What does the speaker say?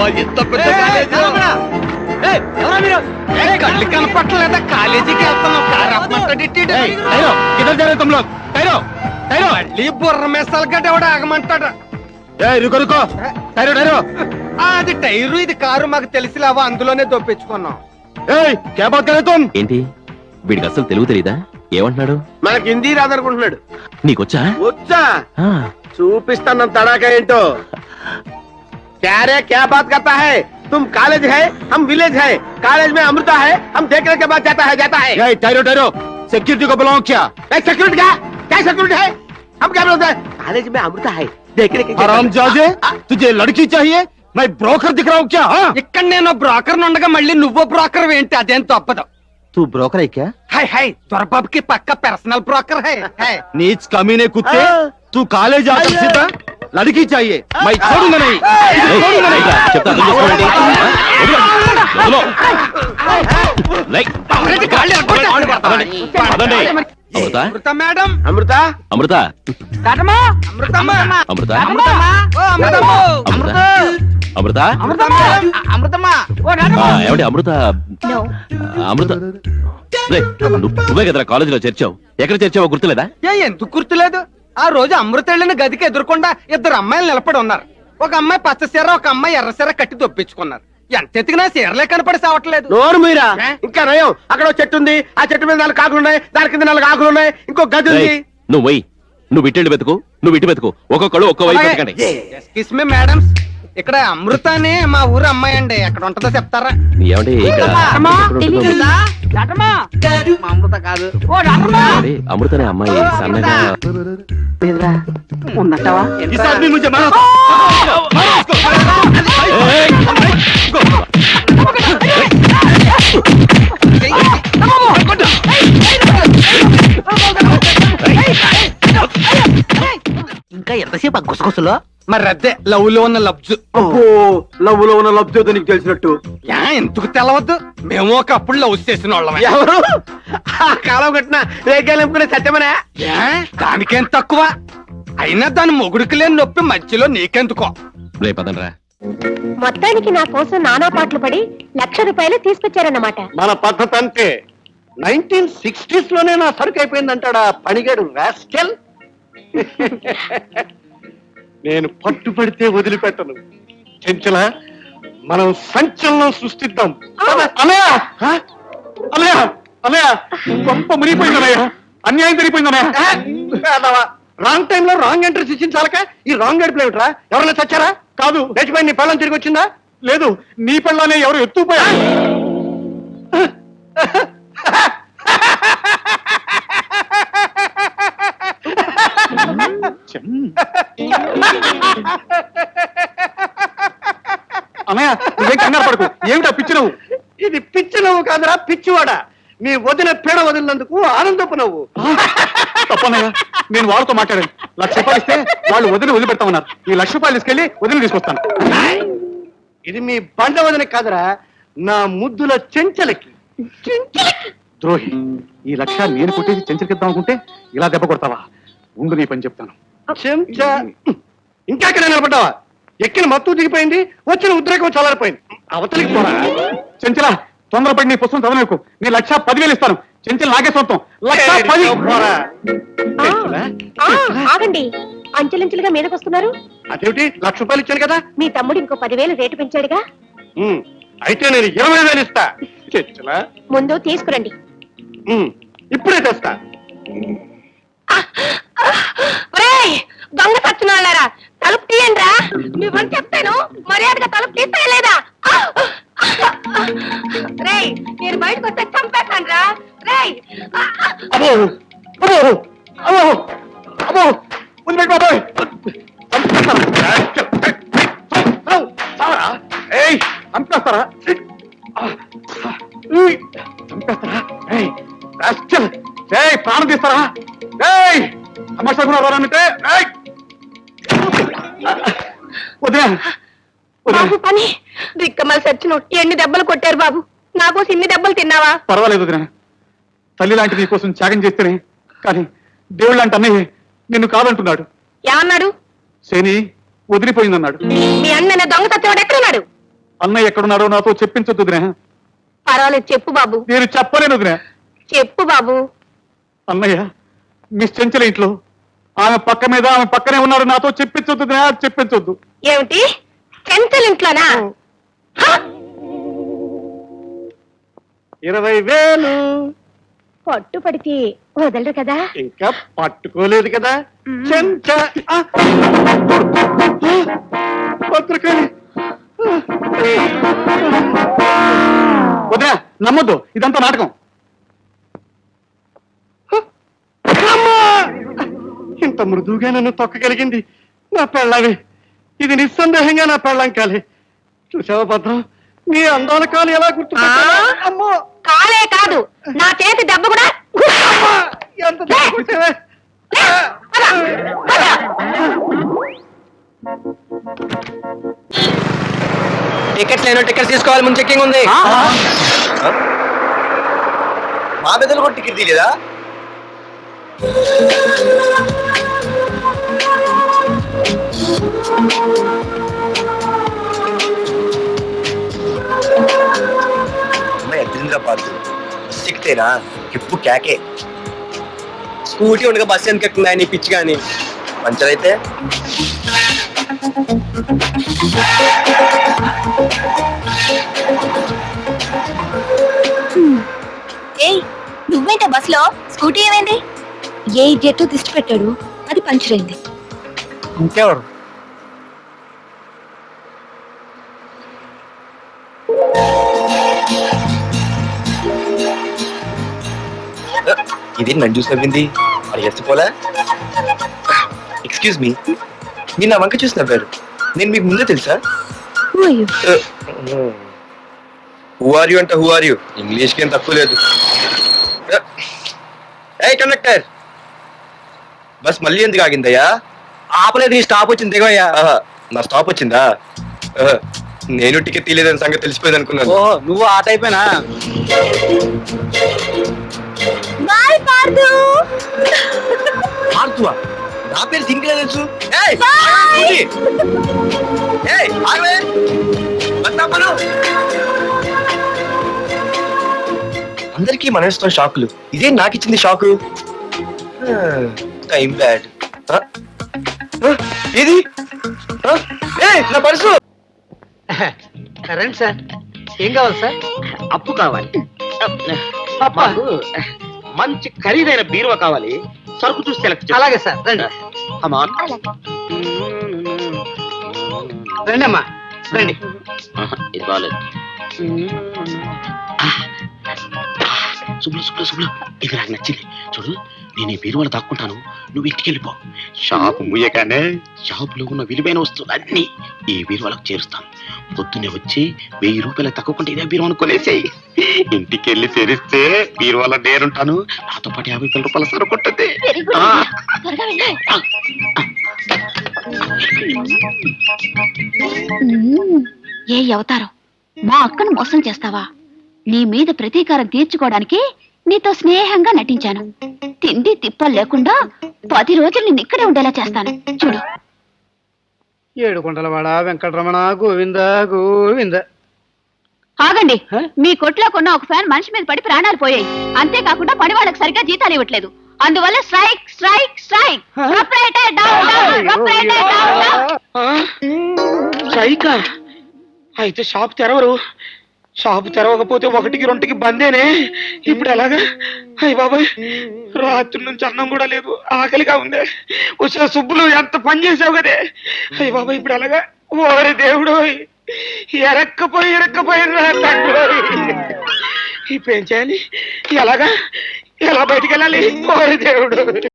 అమ్మా ఇంత పెద్ద కళ్ళు కనపట్టలేదా కాలేజీకి వెళ్తున్నాం బుర్ర గడ్డ ఎవడ ఆగమంటాడు. ఏ అది టైరు ఇది కారు మాకు తెలిసిలావా అందులోనే దొప్పించుకున్నాం. ఏయ్ క్యా బాత్ ఏంటి? వీడికి అసలు తెలుగు తెలీదా? ఏమంటున్నాడు? మనకి హిందీ రాదనుకుంటున్నాడు. నీకొచ్చా? వచ్చా. చూపిస్తాను తడాక ఏంటో. क्या रे क्या बात करता है तुम कॉलेज है हम विलेज है कॉलेज में अमृता है हम देखने के बाद जाता है जाता है ए ठहरो ठहरो सिक्योरिटी को बुलाओ क्या सिक्योरिटी क्या क्या सिक्योरिटी है हम क्या बोलते हैं कॉलेज में अमृता है देखने के आराम जाजे तुझे लड़की चाहिए मैं ब्रोकर दिख रहा हूँ क्या हाँ ఇక్కడ నేను బ్రోకర్ ఉండగా మళ్ళీ నువ్వు బ్రోకర్ ఏంటి అదేం తప్పదు तू ब्रोकर है क्या హై హై దొరబాబుకి పక్క పర్సనల్ బ్రోకర్ హై హై नीच कमीने कुत्ते हाँ। तू कॉलेज आकर सीधा लड़की चाहिए मैं छोड़ूंगा नहीं तुझे ఏయ్, छोड़ूंगा नहीं ఏంట్రా, చెప్తా అర్థం చేసుకోండి ఆ, వదిలో, వదిలో. లై. ఎవరైతే కాళ్ళు ఎరగొట్టారు? పదండి. అమృత అమృత మేడం अमृता అమృత అమృతమ్మ అమృత ఓ అమృతమ్మ అమృత అమృత అమృతమ్మ ఆ, ఏమండి అమృత అమృత రేయ్, నువ్వు- నువ్వే కదరా కాలేజీలో చేర్చావు ఎక్కడ చేర్చావో గుర్తులేదా ఏ ఎందుకు గుర్తులేదు ఆ రోజు అమృత వెళ్ళిన గదికి ఎదురుకుండా ఇద్దరు అమ్మాయిలు నిలబడి ఉన్నారు. ఒక అమ్మాయి పచ్చ సీర ఒక అమ్మాయి ఎర్ర సీర కట్టి దొప్పించుకున్నారు. ఎంత ఎతికినా సీరలే కనపడి సావట్లేదు నోరు మీరా? ఏ? ఇంకా నయం. అక్కడ ఒక చెట్టు ఉంది. ఆ చెట్టు మీద నాలుగు ఆకులు ఉన్నాయి. దాని కింద నాలుగు ఆకులు ఉన్నాయి. ఇంకో గది ఉంది. రేయ్, నువ్వు వెయ్యి నువ్వు ఇటు వెతుకు. నువ్వు ఇటు వెతుకు. ఒక్కొక్కడు ఒక్కో వైపు వెతకండి. ఎక్స్క్యూస్ మీ మేడమ్స్ ఇక్కడ అమృత అని మా ఊరు అమ్మాయి అండి. ఎక్కడ ఉంటుందో చెప్తారా? ఏమండి? ఇక్కడ అమ్మా, ఉంటుందో? అమృతనే అమ్మాయి ఇంకా ఎంతసేపు ఆ గుసగుసలో? మరి అదే లవ్లో ఉన్న లబ్జు. అబ్బో లవ్లో ఉన్న లబ్ధి నీకు తెలిసినట్టు. యా ఎందుకు తెలవద్దు? మేము ఒకప్పుడు లవ్ చేసిన వాళ్ళమే. ఎవరు? ఆ కాలం కట్టిన రేఖలు నింపుకునే సత్యమనే? యా, దానికేం తక్కువ? అయినా దాని మొగుడికి లేని నొప్పి మధ్యలో నీకెందుకో? రేయ్, పదండ్రా. మొత్తానికి నా కోసం నానా పాటలు పడి లక్ష రూపాయలు తీసుకొచ్చారన్నమాట. మన పద్ధతి అంతే. నైన్టీన్ సిక్స్టీస్లోనే నా సరుకు అయిపోయిందంటాడా పనిగాడు రాస్కెల్? నేను పట్టుపడితే వదిలిపెట్టను. చెంచల మనం సంచలనం సృష్టిద్దాం? అన్నయ్య! అన్నయ్య! గొప్ప మునిగిపోయిందన్నయ్య అన్యాయం జరిగిపోయిందన్నయ్య రాంగ్ టైం లో రాంగ్ ఎంట్రీస్ ఇచ్చిన చాలక ఈ రాంగ్ గడిపలు ఏమిట్రా? ఎవరైనా చచ్చారా? కాదు లేచిపోయి నీ పెళ్ళం తిరిగి వచ్చిందా? లేదు నీ పెళ్ళనే ఎవరు ఎత్తుకుపోయా అన్నయ్య నువ్వేం కంగారు పడకు. ఏమిటా పిచ్చి నవ్వు? ఇది పిచ్చి నవ్వు కాదురా పిచ్చివాడ. నీ వదిన పీడ వదిలినందుకు ఆనందపు నవ్వు. తప్పనయ్య నేను వాళ్ళతో మాట్లాడాను. లక్ష రూపాయలు ఇస్తే వాళ్ళు వదిలి వదిలిపెడతామన్నారు. ఈ లక్ష రూపాయలు తీసుకెళ్ళి వదిలి తీసుకొస్తాను. ఇది మీ బండ వదిన కాదురా నా ముద్దుల చెంచలకి. ద్రోహి ఈ లక్ష నేను కొట్టేసి చెంచలకిద్దాం అనుకుంటే ఇలా దెబ్బ కొడతావా? ఉండు నీ పని చెప్తాను. చెంచా. ఇంకా ఇక్కడ నిలబడ్డావా? ఎక్కిన మత్తు దిగిపోయింది వచ్చిన ఉద్రేకం చల్లారిపోయింది. అవతలికి పోరా. చెంచలా తొందరపడి నీ పుస్తకం చదవలేకు నేను లక్ష పదివేలు ఇస్తాను. చెంచల్ నాకే సొంతం లక్ష పది ఆ, ఆగండి. అంచెలంచెలుగా మీదకొస్తున్నారు? అదేమిటి? లక్ష రూపాయలు ఇచ్చాను కదా. మీ తమ్ముడు ఇంకో పదివేలు రేటు పెంచాడుగా? ఉమ్, అయితే నేను ఇరవై వేలు ఇస్తా. చెంచలా ముందు తీసుకురండి. ఉమ్, ఇప్పుడే తెస్తా. చంపేస్తారా? ఉయ్, చంపేస్తారా? ఏయ్! ప్రాణం తీస్తారా? ఏయ్! సమస్య కూడా రానంటే ఏయ్! వదిలే బాబు పని. దిక్కమల్ సచ్చిన ఎన్ని దెబ్బలు కొట్టారు బాబు? నాకు ఇన్ని దెబ్బలు తిన్నావా? పర్వాలేదు వదిన. తల్లి లాంటి నీ కోసం త్యాగం చేస్తేనే కానీ దేవుడు లాంటి అన్నయ్య నిన్ను కాదంటున్నాడు. ఏమన్నాడు? శని వదిలిపోయిందన్నాడు. మీ అన్న దొంగ సత్యవాడు ఎక్కడున్నాడు? అన్నయ్య ఎక్కడున్నాడో నాతో చెప్పించొద్దు వదినా. పర్వాలేదు చెప్పు బాబు. నేను చెప్పలేను వదినా. చెప్పు బాబు. అన్నయ్య మిస్ చెంచల ఇంట్లో. ఆమె పక్క మీద ఆమె పక్కనే ఉన్నాడు నాతో చెప్పించొద్దు వదినా చెప్పించొద్దు. ఏమిటి? చెంచల్ ఇంట్లోనా? హ! ఇరవై వేలు. పట్టు పడితే వదలరు కదా? ఇంకా పట్టుకోలేదు కదా. చెంచ! భద్రకాళి వదినా నమ్మొద్దు. ఇదంతా నాటకం! ఇంత మృదువుగా నన్ను తొక్కగలిగింది నా పెళ్ళావి ఇది నిస్సందేహంగా నా పెళ్ళం కాలే. చూసావా భద్రం? నీ అందాల కాలు ఎలా గుర్తు అమ్మో! కాలే కాదు. నా చేతి దెబ్బ కూడా! ఎంత దెబ్బ కొట్టావే? టికెట్ లేనో టికెట్ తీసుకోవాలి ముందు చెక్కింగ్ ఉంది. మా పెద్దలు కూడా టికెట్ తీయలేదా? ఎక్కితేనా ఎప్పుడు కేకే స్కూటీ ఉండగా బస్సు ఎందుకు ఎక్కుతుంది నీ పిచ్చి కానీ మంచిదైతే ఏయ్ స్కూటీ ఏమైంది? ఏ ఇడియట్ దిష్టి పెట్టాడు? అది పంచర్ అయింది. ఇంకెవరు? ఇది నన్ను చూసి నవ్వింది? మరి ఎత్తుకోలే ఎక్స్క్యూజ్ మీ మీరు నా వంక చూసి నవ్వారు. నేను మీకు ముందే తెలుసా? హూ ఆర్ యూ అంటే హూ ఆర్ యూ ఇంగ్లీష్కి ఏం తక్కువ లేదు. ఏ కండక్టర్. బస్ మళ్ళీ ఎందుకు ఆగిందయ్యా? ఆపలేదు నీ స్టాప్ వచ్చింది దిగవయ్యా. నా స్టాప్ వచ్చిందా? నేను టికెట్ తీయలేదని సంగతి తెలిసిపోయింది అనుకున్నాను. ఓ నువ్వు ఆ టైపేనా బాయ్ పార్దు. నా పేరు సింగిల్ తెలుసు? ఏయ్, ఏయ్, ఆగవే. బస్ ఆపను. అందరికీ మన ఇష్టం షాకులు. ఇదే నాకు ఇచ్చింది షాకు టైం బ్యాడ్ ఇది ఏయ్, నా పర్సు! రండి సార్. ఏం కావాలి సార్? అప్పు కావాలి. మాకు మంచి ఖరీదైన బీరువా కావాలి. సరుకు చూసి సెలెక్ట్ చేయాలి అలాగే సార్ రండి. కమాన్ రండి. అమ్మా రండి ఇది బాగాలేదు. శుభ్ర శుభ్ర శుభ్ర ఇది నాకు నచ్చింది. చూడు నేను ఈ బీరువాలో దాక్కుంటాను. నువ్వు ఇంటికి వెళ్ళిపో. షాప్ ముయ్యగానే షాప్లో ఉన్న విలువైన వస్తువులు అన్ని ఈ బీరువాలకు చేరుస్తాను. పొద్దున్నే వచ్చి వెయ్యి రూపాయలు తక్కువకుంటే ఇదే బీరువాను కొనేసేయి ఇంటికి వెళ్ళి తెరిస్తే బీరువాలో నేనుంటాను. నాతో పాటు యాభై వేల రూపాయల సరుకు ఉంటుంది వెరీ గుడ్. ఆ. త్వరగా వెళ్ళు. ఏ అవతారం మా అక్కను మోసం చేస్తావా? నీ మీద ప్రతీకారం తీర్చుకోవడానికి నీతో స్నేహంగా నటించాను. తిండి తిప్పలు లేకుండా పది రోజులు నిన్ను ఇక్కడే ఉండేలా చేస్తాను. చూడు. ఏడుకొండలవాడ వెంకటరమణ గోవింద గోవింద. ఆగండి. మీ కొట్లో కొన్న ఒక ఫ్యాన్ మనిషి మీద పడి ప్రాణాలు పోయాయి. అంతేకాకుండా పని వాళ్ళకి సరిగ్గా జీతాలు ఇవ్వట్లేదు. అందువల్ల స్ట్రైక్ స్ట్రైక్ స్ట్రైక్? అయితే షాప్ తెరవరు. షాపు తెరవకపోతే ఒకటికి రెండుకి బందేనే. ఇప్పుడు ఎలాగా? అయ్యి బాబాయ్ రాత్రి నుంచి అన్నం కూడా లేదు ఆకలిగా ఉంది. వచ్చే సుబ్బులు ఎంత పని చేసావు కదే? అయ్యి బాబాయ్ ఇప్పుడు ఎలాగా? ఓరి దేవుడు ఎరక్కపోయి ఎరక్కపోయి ఇప్పుడు ఏం చేయాలి? ఎలాగా? ఎలా బయటికి వెళ్ళాలి? ఓరి దేవుడు